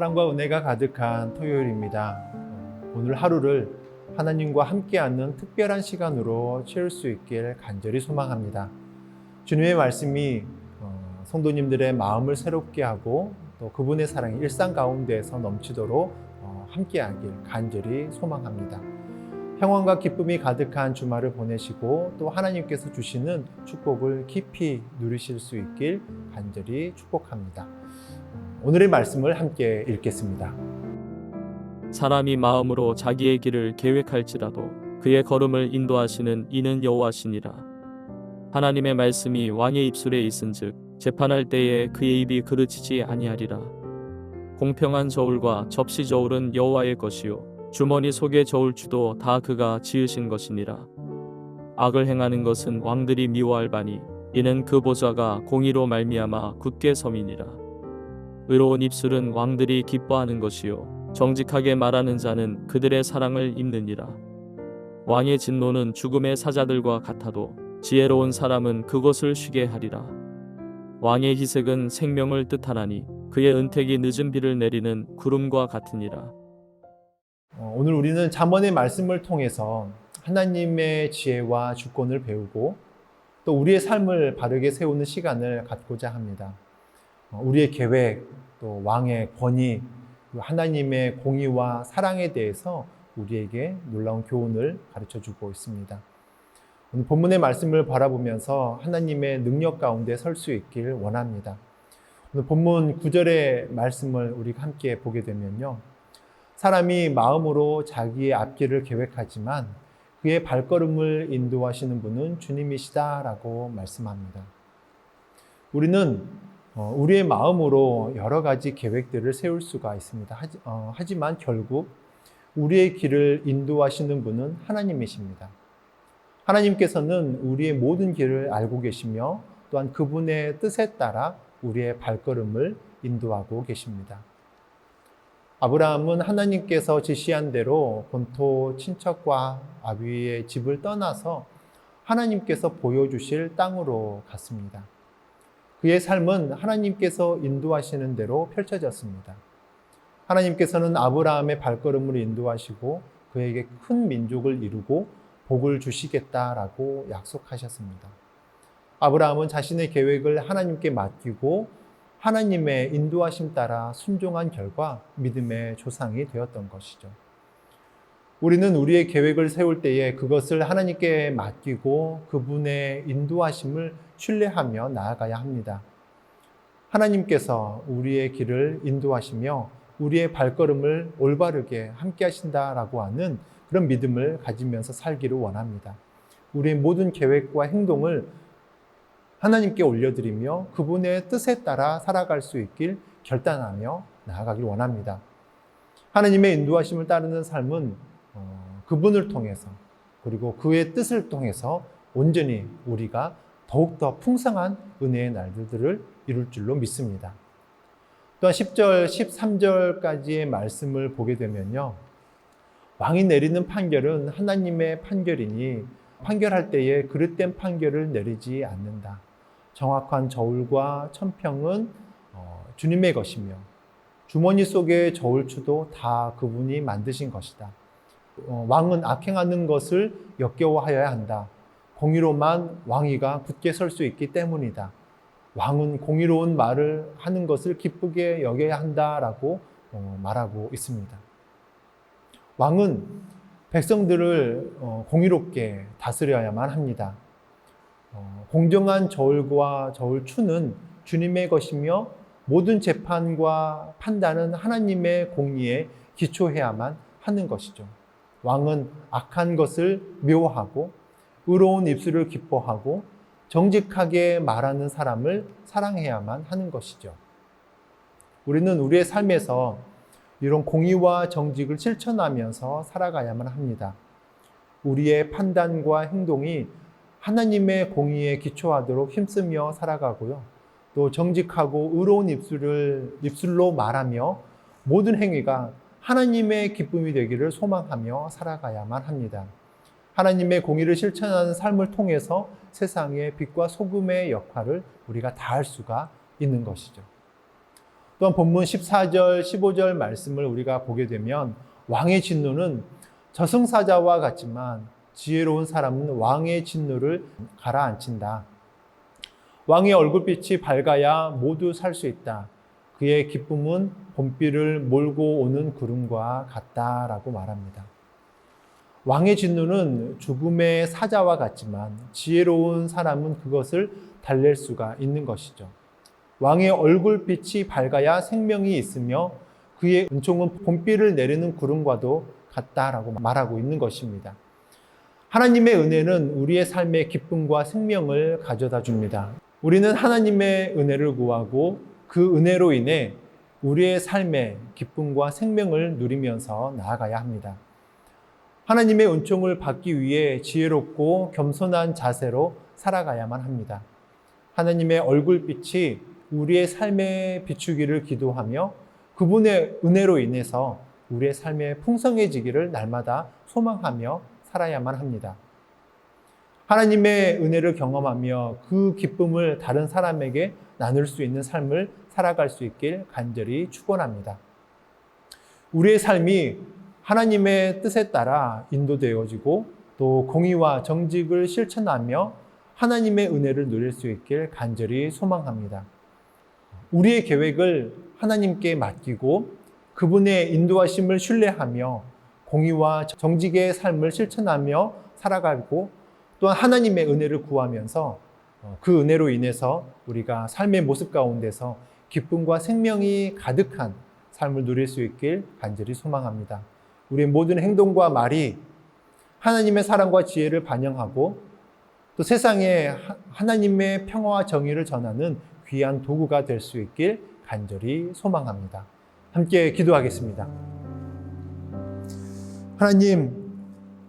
사랑과 은혜가 가득한 토요일입니다. 어, 오늘 하루를 하나님과 함께하는 특별한 시간으로 채울 수 있길 간절히 소망합니다. 주님의 말씀이 어, 성도님들의 마음을 새롭게 하고 또 그분의 사랑이 일상 가운데에서 넘치도록 어, 함께하길 간절히 소망합니다. 평안과 기쁨이 가득한 주말을 보내시고 또 하나님께서 주시는 축복을 깊이 누리실 수 있길 간절히 축복합니다. 오늘의 말씀을 함께 읽겠습니다. 사람이 마음으로 자기의 길을 계획할지라도 그의 걸음을 인도하시는 이는 여호와시니라. 하나님의 말씀이 왕의 입술에 있은즉 재판할 때에 그의 입이 그르치지 아니하리라. 공평한 저울과 접시 저울은 여호와의 것이요 주머니 속의 저울추도 다 그가 지으신 것이니라. 악을 행하는 것은 왕들이 미워할 바니 이는 그 보좌가 공의로 말미암아 굳게 섬이니라. 의로운 입술은 왕들이 기뻐하는 것이요 정직하게 말하는 자는 그들의 사랑을 입느니라. 왕의 진노는 죽음의 사자들과 같아도 지혜로운 사람은 그것을 쉬게 하리라. 왕의 희색은 생명을 뜻하나니 그의 은택이 늦은 비를 내리는 구름과 같으니라. 어, 오늘 우리는 잠언의 말씀을 통해서 하나님의 지혜와 주권을 배우고 또 우리의 삶을 바르게 세우는 시간을 갖고자 합니다. 어, 우리의 계획, 또 왕의 권위, 하나님의 공의와 사랑에 대해서 우리에게 놀라운 교훈을 가르쳐 주고 있습니다. 오늘 본문의 말씀을 바라보면서 하나님의 능력 가운데 설 수 있길 원합니다. 오늘 본문 9절의 말씀을 우리가 함께 보게 되면요. 사람이 마음으로 자기의 앞길을 계획하지만 그의 발걸음을 인도하시는 분은 주님이시다라고 말씀합니다. 우리는 어, 우리의 마음으로 여러 가지 계획들을 세울 수가 있습니다. 하지, 어, 하지 만 결국 우리의 길을 인도하시는 분은 하나님이십니다. 하나님께서는 우리의 모든 길을 알고 계시며 또한 그분의 뜻에 따라 우리의 발걸음을 인도하고 계십니다. 아브라함은 하나님께서 지시한 대로 본토 친척과 아비의 집을 떠나서 하나님께서 보여주실 땅으로 갔습니다. 그의 삶은 하나님께서 인도하시는 대로 펼쳐졌습니다. 하나님께서는 아브라함의 발걸음을 인도하시고 그에게 큰 민족을 이루고 복을 주시겠다라고 약속하셨습니다. 아브라함은 자신의 계획을 하나님께 맡기고 하나님의 인도하심 따라 순종한 결과 믿음의 조상이 되었던 것이죠. 우리는 우리의 계획을 세울 때에 그것을 하나님께 맡기고 그분의 인도하심을 신뢰하며 나아가야 합니다. 하나님께서 우리의 길을 인도하시며 우리의 발걸음을 올바르게 함께 하신다라고 하는 그런 믿음을 가지면서 살기를 원합니다. 우리의 모든 계획과 행동을 하나님께 올려드리며 그분의 뜻에 따라 살아갈 수 있길 결단하며 나아가길 원합니다. 하나님의 인도하심을 따르는 삶은 어, 그분을 통해서 그리고 그의 뜻을 통해서 온전히 우리가 더욱더 풍성한 은혜의 날들을 이룰 줄로 믿습니다. 또한 10절, 13절까지의 말씀을 보게 되면요. 왕이 내리는 판결은 하나님의 판결이니 판결할 때에 그릇된 판결을 내리지 않는다. 정확한 저울과 천평은 어, 주님의 것이며 주머니 속의 저울추도 다 그분이 만드신 것이다. 어, 왕은 악행하는 것을 역겨워하여야 한다. 공의로만 왕위가 굳게 설 수 있기 때문이다. 왕은 공의로운 말을 하는 것을 기쁘게 여겨야 한다라고 어, 말하고 있습니다. 왕은 백성들을 공의롭게 다스려야만 합니다. 어, 공정한 저울과 저울추는 주님의 것이며 모든 재판과 판단은 하나님의 공의에 기초해야만 하는 것이죠. 왕은 악한 것을 묘하고 의로운 입술을 기뻐하고 정직하게 말하는 사람을 사랑해야만 하는 것이죠. 우리는 우리의 삶에서 이런 공의와 정직을 실천하면서 살아가야만 합니다. 우리의 판단과 행동이 하나님의 공의에 기초하도록 힘쓰며 살아가고요. 또 정직하고 의로운 입술을 입술로 말하며 모든 행위가 하나님의 기쁨이 되기를 소망하며 살아가야만 합니다. 하나님의 공의를 실천하는 삶을 통해서 세상의 빛과 소금의 역할을 우리가 다할 수가 있는 것이죠. 또한 본문 14절, 15절 말씀을 우리가 보게 되면 왕의 진노는 저승사자와 같지만 지혜로운 사람은 왕의 진노를 가라앉힌다. 왕의 얼굴빛이 밝아야 모두 살 수 있다. 그의 기쁨은 봄비를 몰고 오는 구름과 같다라고 말합니다. 왕의 진노는 죽음의 사자와 같지만 지혜로운 사람은 그것을 달랠 수가 있는 것이죠. 왕의 얼굴빛이 밝아야 생명이 있으며 그의 은총은 봄비를 내리는 구름과도 같다라고 말하고 있는 것입니다. 하나님의 은혜는 우리의 삶의 기쁨과 생명을 가져다 줍니다. 우리는 하나님의 은혜를 구하고 그 은혜로 인해 우리의 삶의 기쁨과 생명을 누리면서 나아가야 합니다. 하나님의 은총을 받기 위해 지혜롭고 겸손한 자세로 살아가야만 합니다. 하나님의 얼굴빛이 우리의 삶에 비추기를 기도하며 그분의 은혜로 인해서 우리의 삶에 풍성해지기를 날마다 소망하며 살아야만 합니다. 하나님의 은혜를 경험하며 그 기쁨을 다른 사람에게 나눌 수 있는 삶을 살아갈 수 있길 간절히 축원합니다. 우리의 삶이 하나님의 뜻에 따라 인도되어지고 또 공의와 정직을 실천하며 하나님의 은혜를 누릴 수 있길 간절히 소망합니다. 우리의 계획을 하나님께 맡기고 그분의 인도하심을 신뢰하며 공의와 정직의 삶을 실천하며 살아가고 또한 하나님의 은혜를 구하면서 어, 그 은혜로 인해서 우리가 삶의 모습 가운데서 기쁨과 생명이 가득한 삶을 누릴 수 있길 간절히 소망합니다. 우리의 모든 행동과 말이 하나님의 사랑과 지혜를 반영하고 또 세상에 하- 하나님의 평화와 정의를 전하는 귀한 도구가 될 수 있길 간절히 소망합니다. 함께 기도하겠습니다. 하나님,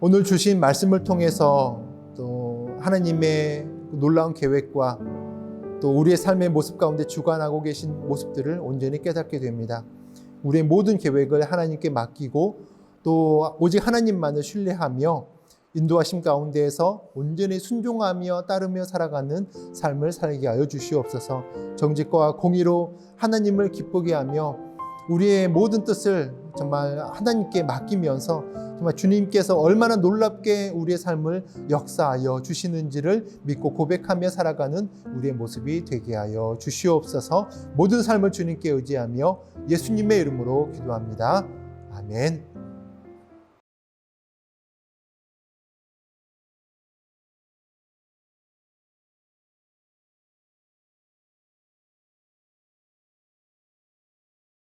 오늘 주신 말씀을 통해서 또 하나님의 놀라운 계획과 또 우리의 삶의 모습 가운데 주관하고 계신 모습들을 온전히 깨닫게 됩니다. 우리의 모든 계획을 하나님께 맡기고 또 오직 하나님만을 신뢰하며 인도하심 가운데에서 온전히 순종하며 따르며 살아가는 삶을 살게 하여 주시옵소서. 정직과 공의로 하나님을 기쁘게 하며 우리의 모든 뜻을 정말 하나님께 맡기면서 정말 주님께서 얼마나 놀랍게 우리의 삶을 역사하여 주시는지를 믿고 고백하며 살아가는 우리의 모습이 되게 하여 주시옵소서. 모든 삶을 주님께 의지하며 예수님의 이름으로 기도합니다. 아멘.